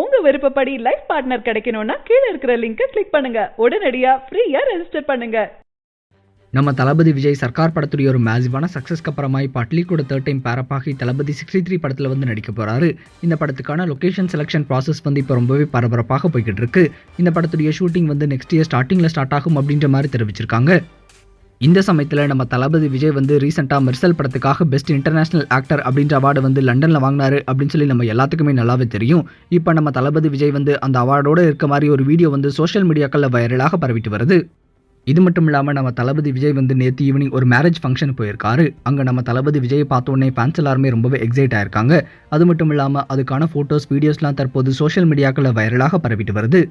உங்க விருப்பப்படி life partner கிடைக்கணும்னா கீழே இருக்கிற லிங்கை கிளிக் பண்ணுங்க. உடனடியா ஃப்ரீயா ரெஜிஸ்டர் பண்ணுங்க. நம்ம தளபதி விஜய் சர்க்கார் படத்துடைய ஒரு மேசிவான சக்ஸஸ்க்கு அப்புறமா இப்போ அட்லிக்கூட தேர்ட் டைம் பேரப்பாகி தளபதி சிக்ஸ்டி த்ரீ படத்தில் வந்து நடிக்க போகிறாரு இந்த படத்துக்கான லொகேஷன் செலெக்ஷன் ப்ராசஸ் வந்து இப்போ ரொம்பவே பரபரப்பாக போய்கிட்டு இருக்கு. இந்த படத்துடைய ஷூட்டிங் வந்து நெக்ஸ்ட் இயர் ஸ்டார்டிங்கில் ஸ்டார்ட் ஆகும் அப்படின்ற மாதிரி தெரிவிச்சிருக்காங்க. இந்த சமயத்தில் நம்ம தளபதி விஜய் வந்து ரீசெண்டாக மெர்சல் படத்துக்காக பெஸ்ட் இன்டர்நேஷனல் ஆக்டர் அப்படின்ற அவார்டு வந்து லண்டனில் வாங்கினாரு அப்படின்னு சொல்லி நம்ம எல்லாத்துக்குமே நல்லாவே தெரியும். இப்போ நம்ம தளபதி விஜய் வந்து அந்த அவார்டோடு இருக்க மாதிரி ஒரு வீடியோ வந்து சோஷியல் மீடியாக்களில் வைரலாக பரவிட்டு வருது. இது மட்டும் இல்லாமல் நம்ம தளபதி விஜய் வந்து நேற்று ஈவினிங் ஒரு மேரேஜ் ஃபங்க்ஷன் போயிருக்காரு. அங்கே நம்ம தளபதி விஜய் பார்த்தோன்னே ஃபேன்ஸ் எல்லாருமே ரொம்பவே எக்ஸைட் ஆயிருக்காங்க. அது மட்டும் இல்லாமல் அதுக்கான ஃபோட்டோஸ் வீடியோஸ்லாம் தற்போது சோஷியல் மீடியாக்களில் வைரலாக பரவிட்டு வருது.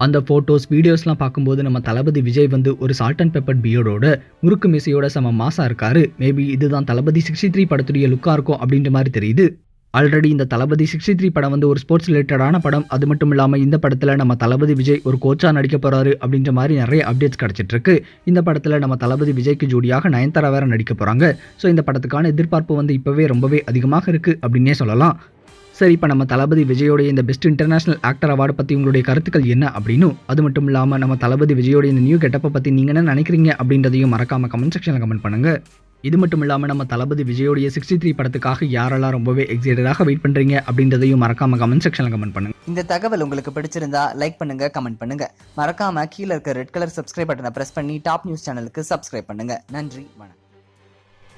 அந்த ஃபோட்டோஸ் வீடியோஸ்லாம் பார்க்கும்போது நம்ம தளபதி விஜய் வந்து ஒரு சால்ட் அண்ட் பெப்பர் பியர்டோட முறுக்கு மிசையோட செம மாசா இருக்காரு. மேபி இதுதான் தளபதி சிக்ஸ்டி த்ரீ படத்துடைய லுக்காக இருக்கும் அப்படின்ற மாதிரி தெரியுது. ஆல்ரெடி இந்த தளபதி சிக்ஸ்டி த்ரீ படம் வந்து ஒரு ஸ்போர்ட்ஸ் ரிலேட்டடான படம். அது மட்டும் இல்லாமல் இந்த படத்தில் நம்ம தளபதி விஜய் ஒரு கோச்சாக நடிக்க போகிறாரு அப்படின்ற மாதிரி நிறைய அப்டேட்ஸ் கிடச்சிட்டு இருக்கு இந்த படத்தில் நம்ம தளபதி விஜய்க்கு ஜோடியாக நயன்தாரா வேற நடிக்க போகிறாங்க ஸோ இந்த படத்துக்கான எதிர்பார்ப்பு வந்து இப்போவே ரொம்பவே அதிகமாக இருக்குது அப்படின்னே சொல்லலாம். சரி இப்போ நம்ம தளபதி விஜயோடைய இந்த பெஸ்ட் இன்டர்நேஷனல் ஆக்டர் அவார்டு பற்றி உங்களுடைய கருத்துக்கள் என்ன அப்படின்னு அது மட்டும் இல்லாமல் நம்ம தளபதி விஜயோடைய இந்த நியூ கெட்டப்பை பற்றி நீங்கள் என்ன நினைக்கிறீங்க அப்படின்றதையும் மறக்காமல் கமெண்ட் செக்ஷனில் கமெண்ட் பண்ணுங்க. இது மட்டும் இல்லாமல் நம்ம தளபதி விஜயோடைய சிக்ஸ்டி த்ரீ படத்துக்காக யாரெல்லாம் ரொம்பவே எக்ஸைட்டடாக வெயிட் பண்ணுறீங்க அப்படின்றதையும் மறக்காமல் கமெண்ட் செக்ஷனில் கமெண்ட் பண்ணுங்கள் இந்த தகவல் உங்களுக்கு பிடிச்சிருந்தா லைக் பண்ணுங்க கமெண்ட் பண்ணுங்கள் மறக்காமல் கீழே இருக்க ரெட் கலர் சப்ஸ்கிரைப் பட்டனை பிரஸ் பண்ணி டாப் நியூஸ் சேனலுக்கு சப்ஸ்கிரைப் பண்ணுங்கள் நன்றி வணக்கம்.